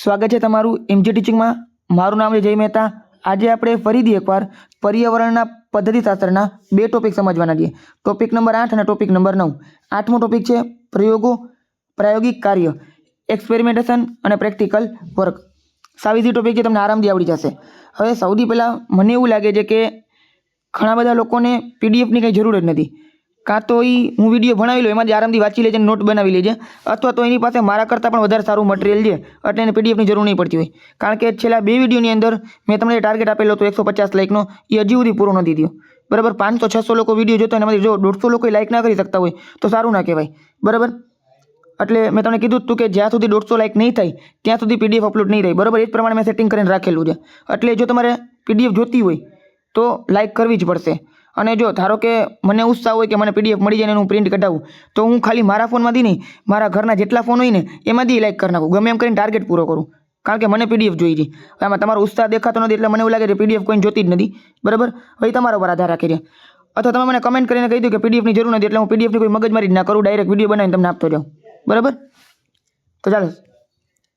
સ્વાગત છે તમારું એમજી ટીચિંગમાં મારું નામ છે જય મહેતા. આજે આપણે ફરીથી એકવાર પર્યાવરણના પદ્ધતિશાસ્ત્રના બે ટોપિક સમજવાના છીએ. ટોપિક નંબર આઠ અને ટોપિક નંબર નવ. આઠમો ટોપિક છે પ્રયોગો, પ્રાયોગિક કાર્ય એક્સપેરિમેન્ટેશન અને પ્રેક્ટિકલ વર્ક સાવીસી ટોપિક છે, તમને આરામથી આવડી જશે. હવે સૌથી પહેલાં મને એવું લાગે છે કે ઘણા બધા લોકોને પીડીએફની કંઈ જરૂર જ નથી. કાં તો એ હું વીડિયો ભણાવી લઉં, એમાંથી આરામથી વાંચી લેજે નોટ બનાવી લેજે. અથવા તો એની પાસે મારા કરતાં પણ વધારે સારું મટીરિયલ છે, એટલે એને પીડીએફની જરૂર નહીં પડતી હોય. કારણ કે છેલ્લા બે વિડીયોની અંદર મેં તમને ટાર્ગેટ આપેલો હતો એકસો પચાસ લાઇકનો એ હજી સુધી પૂરો નથી થયો. બરાબર? પાંચસો છસો લોકો વીડિયો જોતા એનામાંથી જો દોઢસો લોકો લાઇક ના કરી શકતા હોય, તો સારું ના કહેવાય. બરાબર? એટલે મેં તમને કીધું હતું કે જ્યાં સુધી દોઢસો લાઇક નહીં થાય, ત્યાં સુધી પીડીએફ અપલોડ નહીં થાય. બરાબર? એ જ પ્રમાણે મેં સેટિંગ કરીને રાખેલું છે. એટલે જો તમારે પીડીએફ જોતી હોય, તો લાઇક કરવી જ પડશે. અને જો ધારો કે મને ઉત્સાહ હોય કે મને પીડીએફ મળી જાય ને હું પ્રિન્ટ કઢાવું, તો હું ખાલી મારા ફોનમાંથી નહીં, મારા ઘરના જેટલા ફોન હોય ને, એમાંથી લાઇક કરી નાખું. ગમે એમ કરીને ટાર્ગેટ પૂરો કરું. કારણ કે મને પીડીએફ જોઈ હતી આમાં તમારો ઉત્સાહ દેખાતો નથી એટલે મને એવું લાગે છે પીડીએફ કોઈને જોતી જ નથી. બરાબર? હવે તમારા પર આધાર રાખે છે. અથવા તમે મને કમેન્ટ કરીને કહી દો કે પીડીએફની જરૂર નથી એટલે હું પીડીએફની કોઈ મગજમારી જ ના કરું ડાયરેક્ટ વીડિયો બનાવીને તમને આપતો જાઉં. બરાબર? તો ચાલો.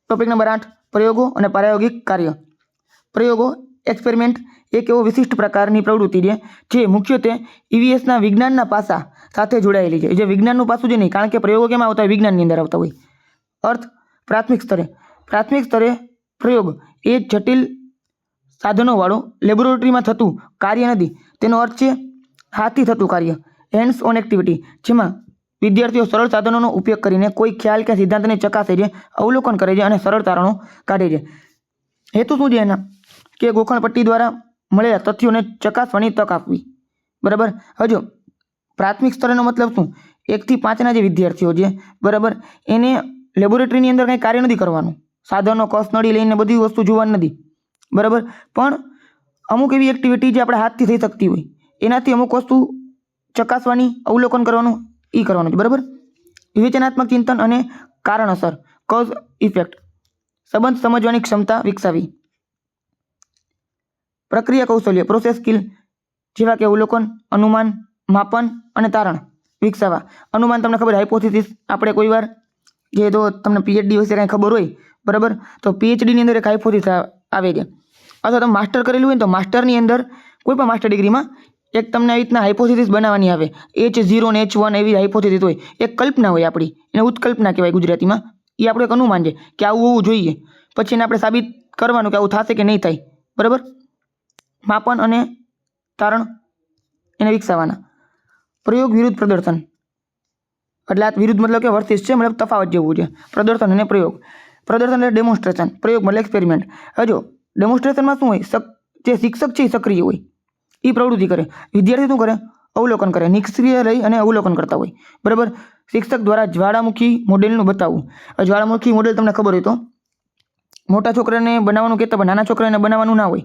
ટોપિક નંબર આઠ. પ્રયોગો અને પ્રાયોગિક કાર્ય. પ્રયોગો એક્સપેરિમેન્ટ એક એવો વિશિષ્ટ પ્રકારની પ્રવૃત્તિ છે, જે મુખ્યત્વે ઈવીએસના વિજ્ઞાનના પાસા સાથે જોડાયેલી છે. જે વિજ્ઞાનનું પાસું છે નહીં, કારણ કે પ્રયોગો કેમ આવતા હોય? વિજ્ઞાનની અંદર આવતા હોય. અર્થ, પ્રાથમિક સ્તરે. પ્રાથમિક સ્તરે પ્રયોગ એ જટિલ સાધનોવાળો લેબોરેટરીમાં થતું કાર્ય નથી. તેનો અર્થ છે, હાથથી થતું કાર્ય હેન્ડ્સ ઓન એક્ટિવિટી જેમાં વિદ્યાર્થીઓ સરળ સાધનોનો ઉપયોગ કરીને કોઈ ખ્યાલ કે સિદ્ધાંતને ચકાસે છે, અવલોકન કરે છે અને સરળ તારણો કાઢે છે. હેતુ શું છે એના? કે ગોખણપટ્ટી દ્વારા મળેલા તથ્યોને ચકાસવાની તક આપવી. બરાબર? હજો પ્રાથમિક સ્તરનો મતલબ શું? એકથી પાંચના જે વિદ્યાર્થીઓ છે, બરાબર? એને લેબોરેટરીની અંદર કંઈ કાર્ય નથી કરવાનું. સાધનો કસનળી લઈને બધી વસ્તુ જોવાની નથી. બરાબર? પણ અમુક એવી એક્ટિવિટી જે આપણે હાથથી થઈ શકતી હોય, એનાથી અમુક વસ્તુ ચકાસવાની, અવલોકન કરવાનું એ કરવાનું છે. બરાબર? વિવેચનાત્મક ચિંતન અને કારણ અસર કોઝ ઇફેક્ટ સંબંધ સમજવાની ક્ષમતા વિકસાવી. પ્રક્રિયા કૌશલ્ય પ્રોસેસ સ્કિલ જેવા કે અવલોકન, અનુમાન, માપન અને તારણ વિકસાવવા. અનુમાન તમને ખબર હાઇપોથિસિસ આપણે કોઈવાર જે તો તમને પીએચડી વિશે કાંઈ ખબર હોય, બરાબર? તો પીએચડીની અંદર એક હાઇપોથિસ આવે છે. અથવા તમે માસ્ટર કરેલું હોય તો માસ્ટરની અંદર કોઈ પણ માસ્ટર ડિગ્રીમાં એક તમને આવી રીતના હાઇપોથિસિસ બનાવવાની આવે. એચ ઝીરો ને એચ વન એવી હાઇપોથિસિસ હોય. એક કલ્પના હોય આપણી, એને ઉત્કલ્પના કહેવાય ગુજરાતીમાં. એ આપણું એક અનુમાન છે કે આવું હોવું જોઈએ. પછી એને આપણે સાબિત કરવાનું કે આવું થશે કે નહીં થાય. બરાબર? માપન અને તારણ એને વિકસાવવાના પ્રયોગ વિરુદ્ધ પ્રદર્શન. એટલે આ વિરુદ્ધ મતલબ કે વર્સિસ છે, મતલબ તફાવત જેવું છે. પ્રદર્શન અને પ્રયોગ. પ્રદર્શન એટલે ડેમોન્સ્ટ્રેશન પ્રયોગ મતલબ એક્સપેરિમેન્ટ હવે જો ડેમોન્સ્ટ્રેશનમાં શું હોય? જે શિક્ષક છે એ સક્રિય હોય. એ પ્રવૃત્તિ કરે. વિદ્યાર્થી શું કરે? અવલોકન કરે. નિષ્ક્રિય રહી અને અવલોકન કરતા હોય. બરાબર? શિક્ષક દ્વારા જ્વાળામુખી મોડેલનું બતાવવું જ્વાળામુખી મોડેલ તમને ખબર હોય તો, મોટા છોકરાને બનાવવાનું કહેતા પણ નાના છોકરાને બનાવવાનું ના હોય.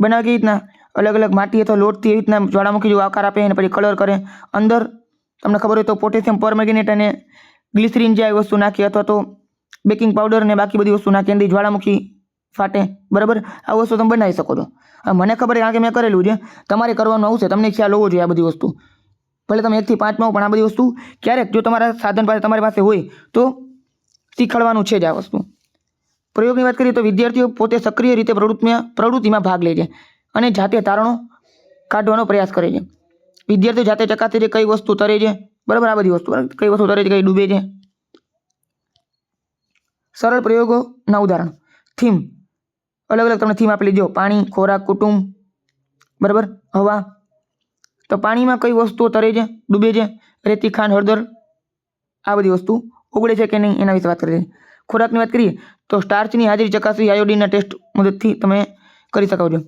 બનાવે કેવી રીતના? અલગ અલગ માટી અથવા લોટથી એવી રીતના જ્વાળામુખી જેવો આકાર આપે અને પછી કલર કરે. અંદર તમને ખબર હોય તો પોટેશિયમ પરમેગ્નેટ અને ગ્લિસરીન જે આવી વસ્તુ નાખી અથવા તો બેકિંગ પાવડર અને બાકી બધી વસ્તુ નાખી એની જ્વાળામુખી ફાટે. બરાબર? આ વસ્તુ તમે બનાવી શકો છો. મને ખબર છે, કારણ કે મેં કરેલું છે. તમારે કરવાનું આવશે તમને ખ્યાલ હોવો જોઈએ આ બધી વસ્તુ. ભલે તમે એકથી પાંચમાં પણ આ બધી વસ્તુ ક્યારેક જો તમારા સાધન પાસે, તમારી પાસે હોય તો શીખવાડવાનું છે જ આ વસ્તુ. પ્રયોગની વાત કરીએ તો વિદ્યાર્થીઓ પોતે સક્રિય રીતે પ્રવૃત્તિમાં પ્રવૃત્તિમાં ભાગ લે છે અને જાતે તારણો કાઢવાનો પ્રયાસ કરે છે. વિદ્યાર્થીઓ જાતે ચકાસે છે કઈ વસ્તુ તરે છે. બરાબર, આ બધી વસ્તુ કઈ વસ્તુ તરે છે, કઈ ડૂબે છે. સરળ પ્રયોગોના ઉદાહરણ. થીમ. અલગ અલગ તમને થીમ આપેલી, જો પાણી, ખોરાક, કુટુંબ, બરાબર, હવા. તો પાણીમાં કઈ વસ્તુઓ તરે છે, ડૂબે છે? રેતી, ખાંડ, હળદર. આ બધી વસ્તુ ઉગડે છે કે નહીં એના વિશે વાત કરીએ ખોરાકની વાત કરીએ તો સ્ટાર્ચની હાજરી ચકાસવી આયોડીનના ટેસ્ટ મદદથી તમે કરી શકો છો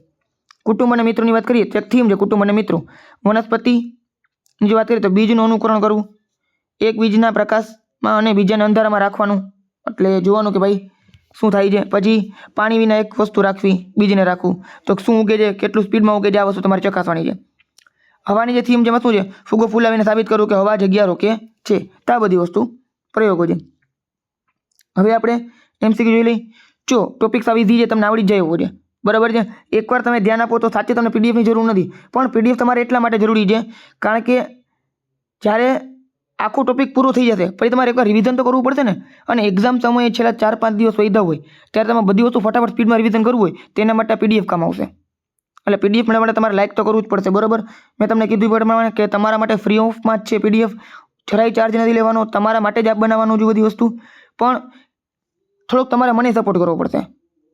કુટુંબ અને મિત્રોની વાત કરીએ તો એક થીમ છે કુટુંબ અને મિત્રો. વનસ્પતિની જો વાત કરીએ તો બીજનું અનુકરણ કરવું, એક બીજના પ્રકાશમાં અને બીજાને અંધારામાં રાખવાનું. એટલે જોવાનું કે ભાઈ, શું થાય છે? પછી પાણી વિના એક વસ્તુ રાખવી, બીજને રાખવું. તો શું ઉગે છે? કેટલું સ્પીડમાં ઉગે છે? આ વસ્તુ તમારે ચકાસવાની છે. હવાની જે થીમ જેમાં શું છે? ફૂગો ફૂલાવીને સાબિત કરવું કે હવા જગ્યા રોકે છે. તો આ બધી વસ્તુ પ્રયોગો છે. હવે આપણે એમસીક્યુ જોઈ લઈ. જો ટોપિક્સ આવી છે, તમને આવડી જાય એવો છે. બરાબર છે? એકવાર તમે ધ્યાન આપો તો સાચે તમને પીડીએફની જરૂર નથી. પણ પીડીએફ તમારે એટલા માટે જરૂરી છે, કારણ કે જ્યારે આખો ટોપિક પૂરો થઈ જશે, પછી તમારે એકવાર રિવિઝન તો કરવું પડશે ને? અને એક્ઝામ સમયે છેલ્લા ચાર, પાંચ દિવસ વૈધા હોય, ત્યારે તમે બધી વસ્તુ ફટાફટ સ્પીડમાં રિવિઝન કરવું હોય, તેના માટે પીડીએફ કામ આવશે. એટલે પીડીએફ મેળવવા માટે તમારે લાઇક તો કરવું જ પડશે, બરાબર? મેં તમને કીધું પ્રમાણે કે તમારા માટે ફ્રી ઓફમાં જ છે પીડીએફ જરાય ચાર્જ નથી લેવાનો, તમારા માટે જ આપ બનાવવાનું છે બધી વસ્તુ. પણ થોડોક તમારે મને સપોર્ટ કરવો પડશે.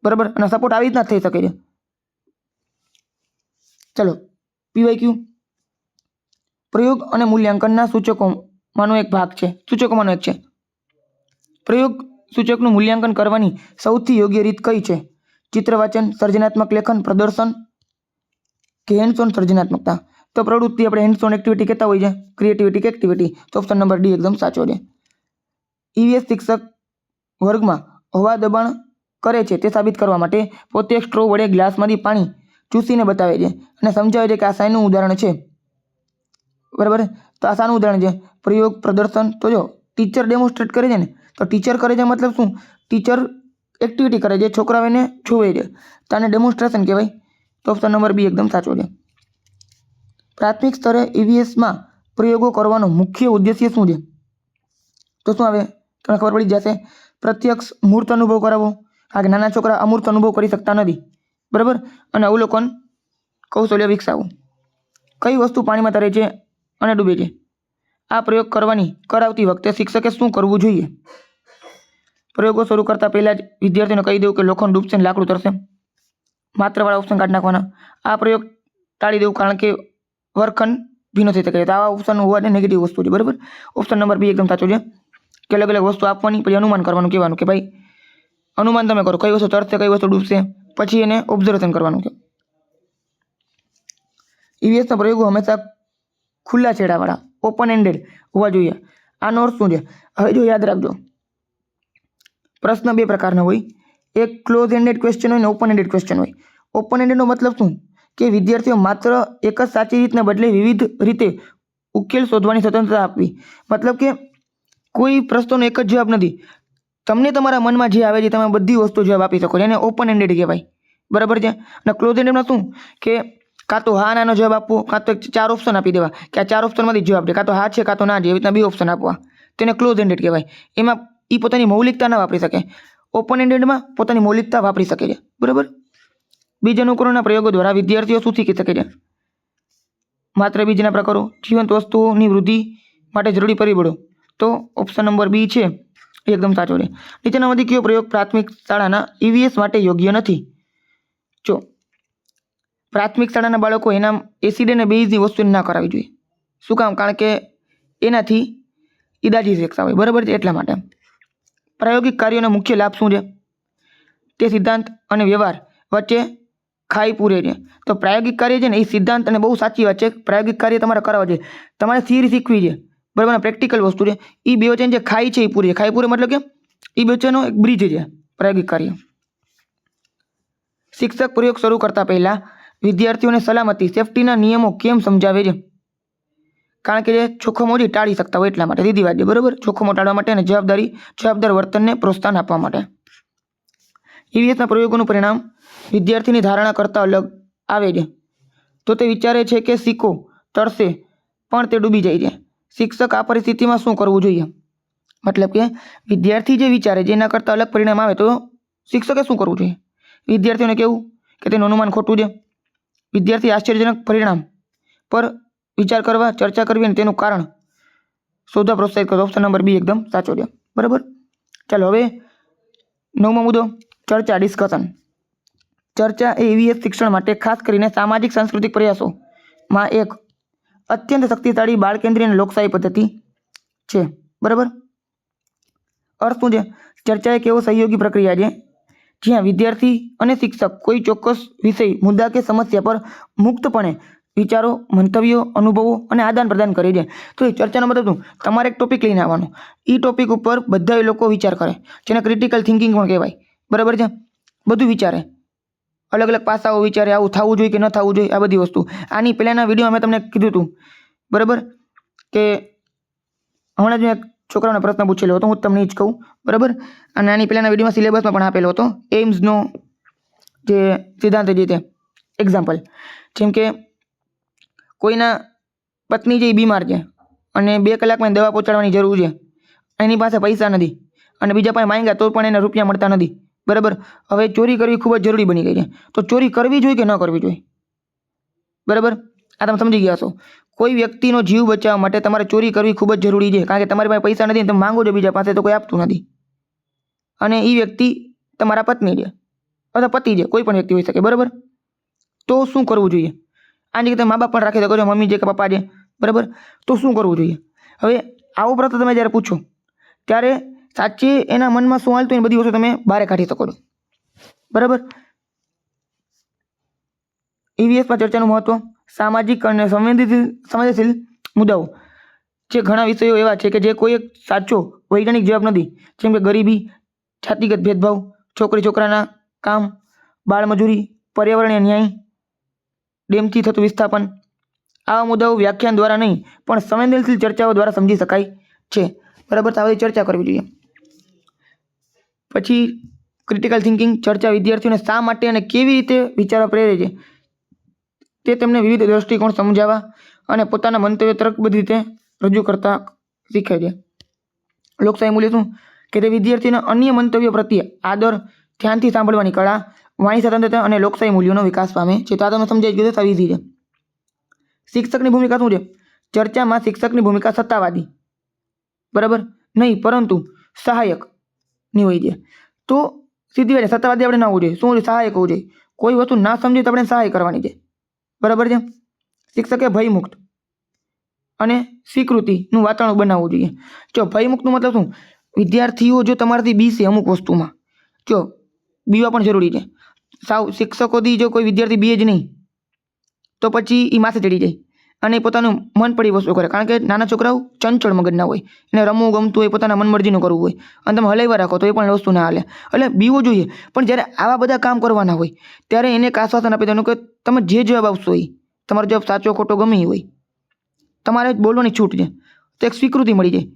બરાબર? અને સપોર્ટ આવી રીતના થઈ શકે છે. ચલો, પીવાય ક્યુ? પ્રયોગ અને મૂલ્યાંકનના સૂચકોમાંનો એક ભાગ છે. સૂચકોમાંનો એક છે. પ્રયોગ સૂચકનું મૂલ્યાંકન કરવાની સૌથી યોગ્ય રીત કઈ છે? ચિત્ર વાંચન સર્જનાત્મક લેખન, પ્રદર્શન? કે હેન્ડસોન સર્જનાત્મકતા? તો પ્રવૃત્તિ આપણે હેન્ડસોન એક્ટિવિટી કહેતા હોય છે ક્રિએટિવિટી કે એક્ટિવિટી તો ઓપ્શન નંબર ડી એકદમ સાચો છે. ઈવીએસ શિક્ષક વર્ગમાં હવા દબાણ કરે છે તે સાબિત કરવા માટે પોતે એક સ્ટ્રો વડે ગ્લાસમાંથી પાણી ચૂસીને બતાવે છે અને સમજાવે છે કે આ સાયનું ઉદાહરણ છે. બરાબર? તો આ શાનું ઉદાહરણ છે. પ્રયોગ, પ્રદર્શન. તો જો, ટીચર ડેમોન્સ્ટ્રેટ કરે છે ને, તો ટીચર કરે છે મતલબ શું? ટીચર એક્ટિવિટી કરે છે, છોકરાઓ એને જોવે છે. તો આને ડેમોન્સ્ટ્રેશન કહેવાય. તો ઓપ્શન નંબર બી એકદમ સાચો છે. પ્રાથમિક સ્તરે ઈવીએસમાં પ્રયોગો કરવાનો મુખ્ય ઉદ્દેશ્ય શું છે? તો શું આવે? તમને ખબર પડી જશે. પ્રત્યક્ષ મૂર્ત અનુભવ કરાવો. આ નાના છોકરા અમૂર્ત અનુભવ કરી શકતા નથી. બરાબર? અને અવલોકન કૌશલ્ય વિકસાવો. કઈ વસ્તુ પાણીમાં તરે છે અને ડૂબે છે? આ પ્રયોગ કરવાની, કરાવતી વખતે શિક્ષકે શું કરવું જોઈએ? પ્રયોગો શરૂ કરતાં પહેલાં જ વિદ્યાર્થીઓને કહી દેવું કે લોખંડ ડૂબશે ને લાકડું તરશે. માત્રવાળા ઓપ્શન કાઢી નાખવાના. આ પ્રયોગ ટાળી દેવું કારણ કે વર્ખંડ ભીનો થઈ શકે તો આવા ઓપ્શન હોવાને નેગેટિવ વસ્તુ છે. બરાબર? ઓપ્શન નંબર બી એકદમ સાચો છે. કે અલગ અલગ વસ્તુ આપવાની, પછી અનુમાન કરવાનું કહેવાનું કે ભાઈ, અનુમાન તમે કરો, કઈ વસ્તુ તરશે કઈ વસ્તુ ડૂબશે, પછી એને ઓબ્ઝર્વેશન કરવાનું કે. ઈવીએસના પ્રયોગો હંમેશા ખુલ્લા છેડાવાળા ઓપન એન્ડેડ હોવા જોઈએ. આનો અર્થ શું છે? હવે જો યાદ રાખજો. પ્રશ્ન બે પ્રકારના હોય. એક ક્લોઝ એન્ડેડ ક્વેશ્ચન હોય ને ઓપન એન્ડેડ ક્વેશ્ચન હોય. ઓપન એન્ડેડનો મતલબ શું? કે વિદ્યાર્થીઓ માત્ર એક જ સાચી રીતને બદલે વિવિધ રીતે ઉકેલ શોધવાની સ્વતંત્રતા આપવી. મતલબ કે કોઈ પ્રશ્નોનો એક જ જવાબ નથી. તમને તમારા મનમાં જે આવે છે, તમે બધી વસ્તુ જવાબ આપી શકો છો. એને ઓપન એન્ડેડ કહેવાય. બરાબર છે? અને ક્લોઝ એન્ડેડમાં શું? કે કાં તો હા, નાનો જવાબ આપવો, કાં તો ચાર ઓપ્શન આપી દેવા. કે આ ચાર ઓપ્શનમાંથી જવાબ દે. કાં તો હા છે, કાં તો ના છે, એવી રીતના બે ઓપ્શન આપવા. તેને ક્લોઝ એન્ડેડ કહેવાય. એમાં એ પોતાની મૌલિકતા ના વાપરી શકે. ઓપન એન્ડેડમાં પોતાની મૌલિકતા વાપરી શકે છે. બરાબર? બીજ અનુકરણના પ્રયોગો દ્વારા વિદ્યાર્થીઓ શું શીખી શકે છે? માત્ર બીજના પ્રકારો, જીવંત વસ્તુઓની વૃદ્ધિ માટે જરૂરી પરિબળો. તો ઓપ્શન નંબર બી છે. એકદમ સાચો છે. નીચેનામાંથી કયો પ્રયોગ પ્રાથમિક શાળાના ઈવીએસ માટે યોગ્ય નથી? જો, પ્રાથમિક શાળાના બાળકો એના એસિડ અને બેઝની વસ્તુ ના કરાવવી જોઈએ. શું કામ? કારણ કે એનાથી ઈદાજી દાજી હોય. બરાબર છે? એટલા માટે. પ્રાયોગિક કાર્યોનો મુખ્ય લાભ શું છે? તે સિદ્ધાંત અને વ્યવહાર વચ્ચે ખાઈ પૂરે છે. તો પ્રાયોગિક કાર્ય છે ને એ સિદ્ધાંત અને બહુ સાચી વાત છે. પ્રાયોગિક કાર્ય તમારે કરવા છે તમારે થિયરી શીખવી છે. બરાબર પ્રેક્ટિકલ વસ્તુ છે. એ બે વચ્ચે જે ખાઈ છે એ પૂરી ખાઈ પૂરી મતલબ કે એ બે વચ્ચેનો એક બ્રિજ છે, પ્રાયોગિક કાર્ય. શિક્ષક પ્રયોગ શરૂ કરતા પહેલાં વિદ્યાર્થીઓને સલામતી સેફટીના નિયમો કેમ સમજાવે છે? કારણ કે જે જોખમો જે ટાળી શકતા હોય એટલા માટે, સીધી વાત બરાબર? જોખમો ટાળવા માટે અને જવાબદારી, જવાબદાર વર્તનને પ્રોત્સાહન આપવા માટે. એવી રીતના પ્રયોગોનું પરિણામ વિદ્યાર્થીની ધારણા કરતાં અલગ આવે છે. તો તે વિચારે છે કે સિક્કો તરશે પણ તે ડૂબી જાય છે. શિક્ષક આ પરિસ્થિતિમાં શું કરવું જોઈએ? મતલબ કે વિદ્યાર્થી જે વિચારે એના કરતાં અલગ પરિણામ આવે તો શિક્ષકે શું કરવું જોઈએ? વિદ્યાર્થીઓને કહેવું કે તેનું અનુમાન ખોટું છે વિદ્યાર્થી આશ્ચર્યજનક પરિણામ પર વિચાર કરવા, ચર્ચા કરવી અને તેનું કારણ શોધવા પ્રોત્સાહિત કરો. ઓપ્શન નંબર બી એકદમ સાચો છે. બરાબર? ચાલો હવે નવમો મુદ્દો, ચર્ચા ડિસ્કશન ચર્ચા એ એવી શિક્ષણ માટે ખાસ કરીને સામાજિક, સાંસ્કૃતિક પ્રયાસોમાં એક અત્યંત શક્તિશાળી બાળ કેન્દ્રીય અને લોકશાહી પદ્ધતિ છે. બરાબર? અર્થ શું છે? ચર્ચા એક એવો સહયોગી પ્રક્રિયા છે? જ્યાં વિદ્યાર્થી અને શિક્ષક કોઈ ચોક્કસ વિષય, મુદ્દા કે સમસ્યા પર મુક્તપણે વિચારો, મંતવ્યો, અનુભવો અને આદાન પ્રદાન કરે છે. તો એ ચર્ચાનો મતલબ શું? તમારે એક ટોપિક લઈને આવવાનો. એ ટોપિક ઉપર બધા લોકો વિચાર કરે, જેને ક્રિટિકલ થિંકિંગ પણ કહેવાય. બરાબર છે? બધું વિચારે. અલગ અલગ પાસાઓ વિચારે, આવું થવું જોઈએ કે ન થવું જોઈએ, આ બધી વસ્તુ. આની પહેલાંના વીડિયો મેં તમને કીધું હતું, બરાબર? કે હમણાં જ મેં છોકરાઓને પ્રશ્ન પૂછેલો હતો, હું તમને જ કહું, બરાબર? અને આની પહેલાંના વિડીયોમાં સિલેબસમાં પણ આપેલો હતો એમ્સનો જે સિદ્ધાંત જે તે એક્ઝામ્પલ જેમ કે કોઈના પત્ની જે બીમાર છે અને બે કલાકમાં દવા પહોંચાડવાની જરૂર છે, એની પાસે પૈસા નથી અને બીજા પાસે માંગ્યા તો પણ એને રૂપિયા મળતા નથી બરાબર? હવે ચોરી કરવી ખૂબ જ જરૂરી બની ગઈ છે. તો ચોરી કરવી જોઈએ કે ન કરવી જોઈએ? બરાબર? આ તમે સમજી ગયા છો કોઈ વ્યક્તિનો જીવ બચાવવા માટે તમારે ચોરી કરવી ખૂબ જ જરૂરી છે. કારણ કે તમારી પાસે પૈસા નથી તમે માંગો છો બીજા પાસે તો કોઈ આપતું નથી. અને એ વ્યક્તિ તમારા પત્ની છે. અથવા પતિ છે. કોઈ પણ વ્યક્તિ હોઈ શકે. બરાબર? તો શું કરવું જોઈએ? આની તમે મા બાપ પણ રાખી શકો છો, મમ્મી છે કે પપ્પા છે. બરાબર? તો શું કરવું જોઈએ? હવે આવો પ્રશ્ન તમે જ્યારે પૂછો, ત્યારે સાચે એના મનમાં શું હાલતું એ બધી વસ્તુ તમે બહાર કાઢી શકો છો. બરાબર? ઈવીએસમાં ચર્ચાનું મહત્વ, સામાજિક અને સંવેદનશીલ સંવેદનશીલ મુદ્દાઓ. જે ઘણા વિષયો એવા છે કે જે કોઈ એક સાચો, વૈજ્ઞાનિક જવાબ નથી. જેમ કે ગરીબી, જાતિગત ભેદભાવ, છોકરી, છોકરાના કામ બાળમજૂરી પર્યાવરણીય ન્યાય, ડેમથી થતું વિસ્થાપન. આવા મુદ્દાઓ વ્યાખ્યાન દ્વારા નહીં, પણ સંવેદનશીલ ચર્ચાઓ દ્વારા સમજી શકાય છે. બરાબર? તો આ બધી ચર્ચા કરવી જોઈએ. પછી ક્રિટિકલ થિંકિંગ ચર્ચા વિદ્યાર્થીઓને શા માટે અને કેવી રીતે વિચારવા પ્રેરે છે તે તેમને વિવિધ દ્રષ્ટિકોણ સમજાવવા અને પોતાના મંતવ્ય તર્કબદ્ધ રીતે રજૂ કરતા શીખે છે. લોકશાહી મૂલ્ય શું? કે તે વિદ્યાર્થીના અન્ય મંતવ્યો પ્રત્યે આદર, ધ્યાનથી સાંભળવાની કળા, વાણી સ્વતંત્રતા અને લોકશાહી મૂલ્યોનો વિકાસ પામે છે. તો આ તમે સમજાઈ ગયું તો છે. શિક્ષકની ભૂમિકા શું છે? ચર્ચામાં શિક્ષકની ભૂમિકા સત્તાવાદી. બરાબર? નહીં, પરંતુ સહાયકની હોય છે. તો સીધી વાત સત્તાવાદી આપણે ના હોવું જોઈએ. શું સહાય હોવું જોઈએ? કોઈ વસ્તુ ના સમજે તો આપણે સહાય કરવાની છે. બરાબર છે? શિક્ષકે ભયમુક્ત અને સ્વીકૃતિનું વાતાવરણ બનાવવું જોઈએ. જો ભયમુક્તનું મતલબ શું? વિદ્યાર્થીઓ જો તમારાથી બીસે અમુક વસ્તુમાં. જો બીવા પણ જરૂરી છે. સાવ શિક્ષકોથી જો કોઈ વિદ્યાર્થી બીએ જ નહીં, તો પછી એ માથે ચડી જાય. અને પોતાનું મન પડી વસ્તુ કરે. કારણ કે નાના છોકરાઓ ચંચળ મગજના હોય. એને રમવું ગમતું હોય, પોતાના મનમરજીનું કરવું હોય. અને તમે હલાવ્યા રાખો તો એ પણ વસ્તુ ના હાલે. એટલે બીવું જોઈએ. પણ જ્યારે આવા બધા કામ કરવાના હોય, ત્યારે એને એક આશ્વાસન આપી દેવાનું કે તમે જે જવાબ આપશો એ, તમારો જવાબ સાચો, ખોટો, ગમે હોય. તમારે બોલવાની છૂટ છે. તો એક સ્વીકૃતિ મળી જાય.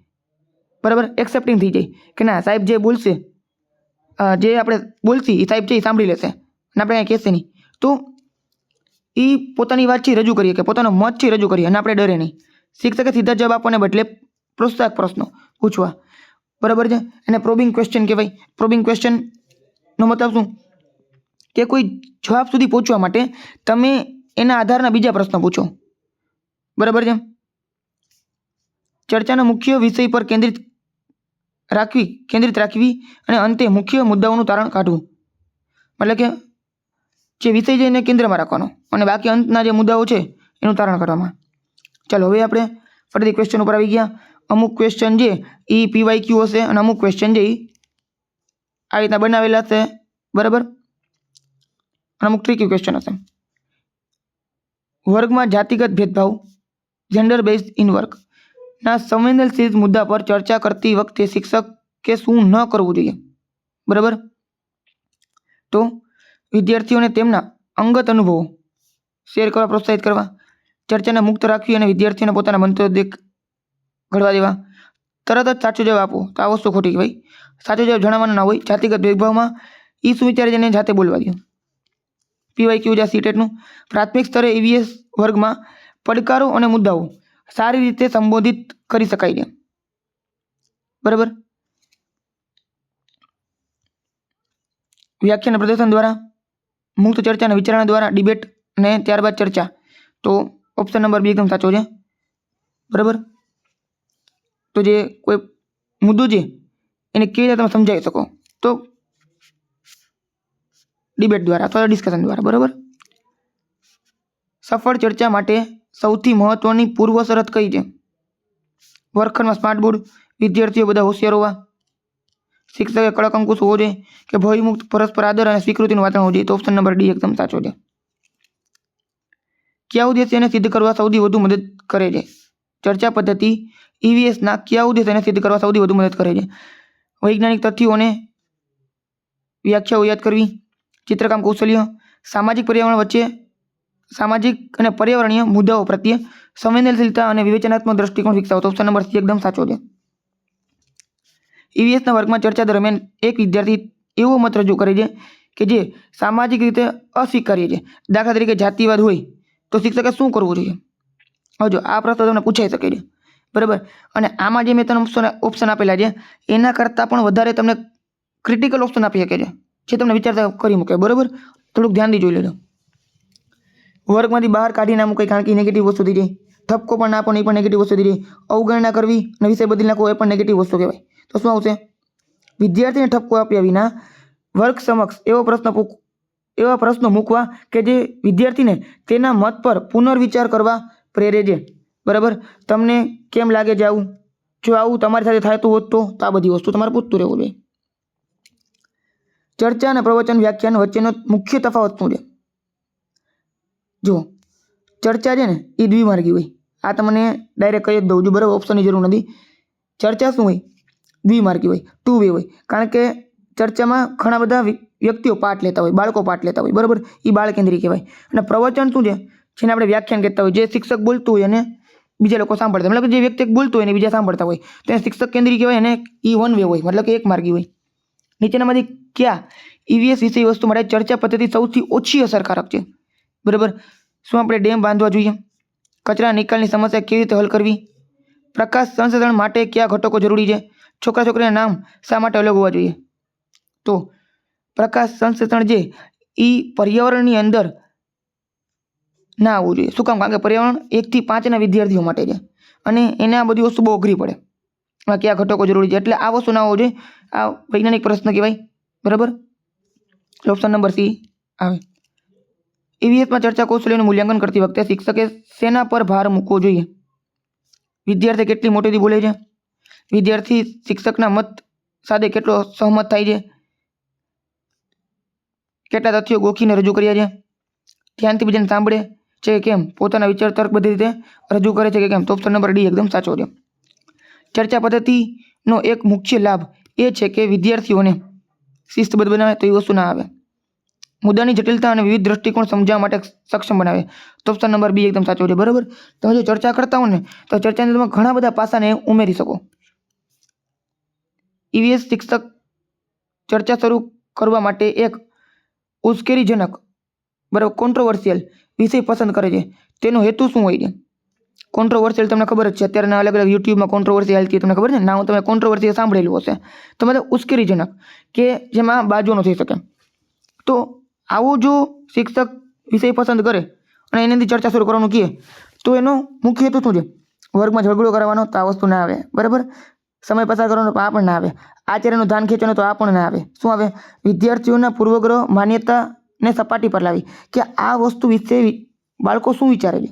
બરાબર? એક્સેપ્ટિંગ થઈ જાય. કે ના, સાહેબ જે બોલશે જે આપણે બોલશી, એ સાહેબ છે એ સાંભળી લેશે. અને આપણે કંઈ કહેશે નહીં. તો એ પોતાની વાત છે રજૂ કરીએ કે પોતાનો મત છે રજૂ કરીએ અને આપણે ડરે નહીં. શિક્ષકે સીધા જવાબ આપવાને બદલે પ્રોત્સાહક પ્રશ્નો પૂછવા. બરાબર છે? એને પ્રોબિંગ ક્વેશ્ચન કહેવાય. પ્રોબિંગ ક્વેશ્ચનનો મતલબ શું? કે કોઈ જવાબ સુધી પહોંચવા માટે તમે એના આધારના બીજા પ્રશ્નો પૂછો. બરાબર છે? ચર્ચાના મુખ્ય વિષય પર કેન્દ્રિત રાખવી કેન્દ્રિત રાખવી અને અંતે મુખ્ય મુદ્દાઓનું તારણ કાઢવું. એટલે કે જે વિષય છે એને કેન્દ્રમાં રાખવાનો. અને બાકી અંતના જે મુદ્દાઓ છે, એનું તારણ કરવામાં ચાલો, હવે આપણે ફરીથી ક્વેશ્ચન ઉપર આવી ગયા. અમુક ક્વેશ્ચન છે એ પીવાય ક્યુ હશે અને અમુક ક્વેશ્ચન છે એ આ રીતના બનાવેલા હશે. બરાબર? અને અમુક ટ્રિકી ક્વેશ્ચન હશે. વર્ગમાં જાતિગત ભેદભાવ જેન્ડર બેઝડ ઇન વર્ક ના સંવેદનશીલ મુદ્દા પર ચર્ચા કરતી વખતે શિક્ષક કે શું ન કરવું જોઈએ? બરાબર? તો વિદ્યાર્થીઓને તેમના અંગત અનુભવો શેર કરવા, પ્રોત્સાહિત કરવા, ચર્ચાને મુક્ત રાખવી અને વિદ્યાર્થીઓને પોતાના મંતવ્યો દેખ ઘડવા દેવા. તરત જ સાચો જવાબ આપો. તો આ વસ્તુ ખોટી ભાઈ સાચો જવાબ જણાવવાનો ના હોય. જાતિગત ભેદભાવમાં એ શું વિચારે એને જાતે બોલવા દો. પીવાય ક્યુ જા સીટેટનું પ્રાથમિક સ્તરે ઈવીએસ વર્ગમાં પડકારો અને મુદ્દાઓ સારી રીતે સંબોધિત કરી શકાય છે. બરાબર? વ્યાખ્યાન પ્રદર્શન દ્વારા મુક્ત ચર્ચા અને વિચારણા દ્વારા ડિબેટ અને ત્યારબાદ ચર્ચા. તો ઓપ્શન નંબર બી એકદમ સાચો છે. બરાબર? તો જે કોઈ મુદ્દો છે, એને કેવી રીતે તમે સમજાવી શકો? તો ડિબેટ દ્વારા, અથવા ડિસ્કશન દ્વારા, બરાબર? સફળ ચર્ચા માટે સૌથી મહત્વની પૂર્વ શરત કઈ છે? વર્ગખંડમાં સ્માર્ટ બોર્ડ વિદ્યાર્થીઓ બધા હોશિયાર હોવા શિક્ષકે કડક અંકુશ હોવો જોઈએ કે ભયમુક્ત, પરસ્પર આદર અને સ્વીકૃતિનું વાતાવરણ હોવું જોઈએ. તો ઓપ્શન નંબર ડી એકદમ સાચો છે. કયા ઉદ્દેશ્યને સિદ્ધ કરવા સૌથી વધુ મદદ કરે છે? ચર્ચા પદ્ધતિ ઈવીએસના કયા ઉદ્દેશ્યને સિદ્ધ કરવા સૌથી વધુ મદદ કરે છે? વૈજ્ઞાનિક તથ્યોને વ્યાખ્યાઓ યાદ કરવી, ચિત્રકામ કૌશલ્ય, સામાજિક પર્યાવરણ વચ્ચે સામાજિક અને પર્યાવરણીય મુદ્દાઓ પ્રત્યે સંવેદનશીલતા અને વિવેચનાત્મક દ્રષ્ટિકોણ વિકસાવો. તો ઓપ્શન નંબર સી એકદમ સાચો છે. ઈવીએસના વર્ગમાં ચર્ચા દરમિયાન એક વિદ્યાર્થી એવો મત રજૂ કરે છે કે જે સામાજિક રીતે અસ્વીકાર્ય છે. દાખલા તરીકે જાતિવાદ હોય તો શિક્ષકે શું કરવું જોઈએ? હજુ આ પ્રશ્ન તમને પૂછાઈ શકે છે, બરાબર? અને આમાં જે મેં તમને ઓપ્શન આપેલા છે, એના કરતાં પણ વધારે તમને ક્રિટિકલ ઓપ્શન આપી શકે છે, જે તમને વિચારતા કરી મૂકે, બરાબર? થોડુંક ધ્યાનથી જોઈ લેજો. વર્ગમાંથી બહાર કાઢી ના કંઈ, કારણ કે નેગેટિવ વસ્તુ થઈ જાય. ઠપકો પણ નાખો એ પણ નેગેટિવ વસ્તુ થઈ જાય. અવગણના કરવી અને વિષય બદલી નાખવો એ પણ નેગેટિવ વસ્તુ કહેવાય. તો શું આવશે? વિદ્યાર્થીને ઠપકો આપ્યા વિના વર્ગ સમક્ષ એવો પ્રશ્ન એવા પ્રશ્નો મૂકવા કે જે વિદ્યાર્થીને તેના મત પર પુનર્વિચાર કરવા પ્રેરે છે. બરાબર? તમને કેમ લાગે છે આવું? જો આવું તમારી સાથે હોત તો? તો આ બધી વસ્તુ તમારે પૂછતું રહેવું જોઈએ. ચર્ચા અને પ્રવચન વ્યાખ્યાન વચ્ચેનો મુખ્ય તફાવત શું છે? જુઓ. ચર્ચા છે ને એ દ્વિમાર્ગી હોય. આ તમને ડાયરેક્ટ કહી જ દઉં છું. બરાબર? ઓપ્શનની જરૂર નથી. ચર્ચા શું હોય? દ્વિમાર્ગી હોય, ટુ વે હોય. કારણ કે ચર્ચામાં ઘણા બધા વ્યક્તિઓ પાઠ લેતા હોય, બાળકો પાઠ લેતા હોય, બરાબર? એ બાળ કેન્દ્રી કહેવાય. અને પ્રવચન શું છે? જેને આપણે વ્યાખ્યાન કહેતા હોય, જે શિક્ષક બોલતું હોય અને બીજા લોકો સાંભળતા. મતલબ જે વ્યક્તિ બોલતું હોય અને બીજા સાંભળતા હોય. તેને શિક્ષક કેન્દ્રી કહેવાય અને એ વન વે હોય, મતલબ કે એક માર્ગી હોય. નીચેનામાંથી કયા? ઈવીએસ વિષય વસ્તુ માટે ચર્ચા પદ્ધતિ સૌથી ઓછી અસરકારક છે. બરાબર? શું આપણે ડેમ બાંધવા જોઈએ? કચરા નિકાલની સમસ્યા કેવી રીતે હલ કરવી? પ્રકાશ સંશોધન માટે કયા ઘટકો જરૂરી છે? છોકરા છોકરીના નામ શા માટે અલગ હોવા જોઈએ? તો પ્રકાશ સંશ્લેષણ જે એ પર્યાવરણની અંદર ના આવવું જોઈએ. શું કામ? કારણ કે પર્યાવરણ એકથી પાંચના વિદ્યાર્થીઓ માટે છે. અને એને આ બધી વસ્તુ બહુ અઘરી પડે. એમાં કયા ઘટકો જરૂરી છે. એટલે આ વસ્તુ ના હોવું જોઈએ. આ વૈજ્ઞાનિક પ્રશ્ન કહેવાય. બરાબર? ઓપ્શન નંબર સી આવે. ઈવીએસમાં ચર્ચા કૌશલ્યનું મૂલ્યાંકન કરતી વખતે શિક્ષકે શેના પર ભાર મૂકવો જોઈએ? વિદ્યાર્થી કેટલી મોટેથી બોલે છે? વિદ્યાર્થી શિક્ષકના મત સાથે કેટલો સહમત થાય છે? કેટલા તથ્યો ગોખીને રજૂ કર્યા છે? ધ્યાનથી બીજાને સાંભળે છે કેમ? પોતાના વિચાર તર્ક બધી રીતે રજૂ કરે છે કે કેમ? તો ઓપ્શન નંબર ડી એકદમ સાચો છે. ચર્ચા પદ્ધતિનો એક મુખ્ય લાભ એ છે કે વિદ્યાર્થીઓને શિસ્તબદ્ધ બનાવે તો એ વસ્તુ ના આવે. મુદ્દાની જટિલતા અને વિવિધ દ્રષ્ટિકોણ સમજાવવા માટે સક્ષમ બનાવે. તો ઓપ્શન નંબર બી એકદમ સાચો છે. બરાબર? તમે જો ચર્ચા કરતા હો ને, તો ચર્ચાની તમે ઘણા બધા પાસાને ઉમેરી શકો. ઈવીએસ શિક્ષક ચર્ચા શરૂ કરવા માટે એક ઉશ્કેરીજનક, બરાબર કોન્ટ્રોવર્સિયલ વિષય પસંદ કરે છે. તેનો હેતુ શું હોય છે? કોન્ટ્રોવર્સિયલ તમને ખબર જ છે. અત્યારના અલગ અલગ યુટ્યુબમાં કોન્ટ્રોવર્સી હાલતી તમને ખબર છે ને? હું તમે કોન્ટ્રોવર્સી સાંભળેલું હશે. તો મતલબ ઉશ્કેરીજનક, કે જેમાં બાજુનો થઈ શકે. તો આવું જો શિક્ષક વિષય પસંદ કરે અને એનાથી ચર્ચા શરૂ કરવાનું કહે, તો એનો મુખ્ય હેતુ શું છે? વર્ગમાં ઝઘડો કરવાનો તો આ વસ્તુ ના આવે. બરાબર? સમય પસાર કરવાનો આ પણ ના આવે. આચાર્યનું ધ્યાન ખેંચવાનું તો આ પણ ના આવે. શું આવે? વિદ્યાર્થીઓના પૂર્વગ્રહ માન્યતાને સપાટી પર લાવી કે આ વસ્તુ વિશે બાળકો શું વિચારે છે?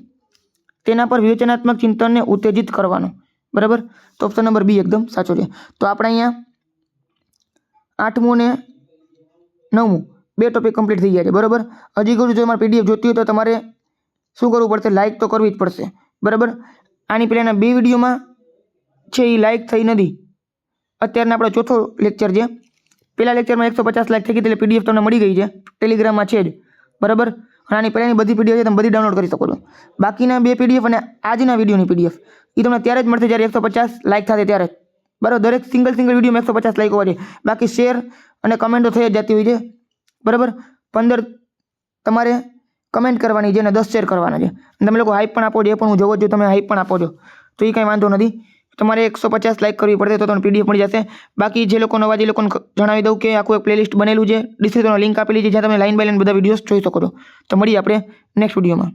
તેના પર વિવેચનાત્મક ચિંતનને ઉત્તેજિત કરવાનું. બરાબર? તો ઓપ્શન નંબર બી એકદમ સાચો છે. તો આપણે અહીંયા આઠમું ને નવમું, બે ટોપિક કમ્પ્લીટ થઈ ગયા છે. બરાબર? હજી કહું જો મારે પીડીએફ જોતી હોય તો તમારે શું કરવું પડશે? લાઇક તો કરવી જ પડશે. બરાબર? આની પહેલાંના બે વિડીયોમાં છે એ લાઇક થઈ નથી. અત્યારના આપણો ચોથો લેક્ચર છે. પહેલા લેક્ચરમાં એકસો પચાસ લાઇક થઈ ગઈ એટલે પીડીએફ તમને મળી ગઈ છે. ટેલિગ્રામમાં છે જ. બરાબર? અને આની પહેલાંની બધી પીડીએફ છે, તમે બધી ડાઉનલોડ કરી શકો છો. બાકીના બે પીડીએફ અને આજના વિડીયોની પીડીએફ એ તમને ત્યારે જ મળશે જ્યારે એકસો પચાસ લાઇક થશે ત્યારે જ. બરાબર? દરેક સિંગલ સિંગલ વિડીયોમાં એકસો પચાસ લાઇક હોવા જોઈએ. બાકી શેર અને કમેન્ટ થઈ જ જતી હોય છે. બરાબર? પંદર તમારે કમેન્ટ કરવાની છે અને દસ શેર કરવાના છે. તમે લોકો હાઈપ પણ આપો છો, એ પણ હું જોવો છું, તમે હાઈપ પણ આપો છો. તો એ કાંઈ વાંધો નથી. તમારે એકસો પચાસ લાઇક કરવી પડશે તો તમને પીડીએફ મળી જશે. બાકી જે લોકો નવા જે લોકોને જણાવી દઉં કે આખું એક પ્લેલિસ્ટ બનેલું છે ડિસ્ક્રિપ્શનમાં લિંક આપેલી છે, જ્યાં તમે લાઈન બાય લાઈન બધા વિડીયોઝ જોઈ શકો છો. તો મળીએ આપણે નેક્સ્ટ વિડીયોમાં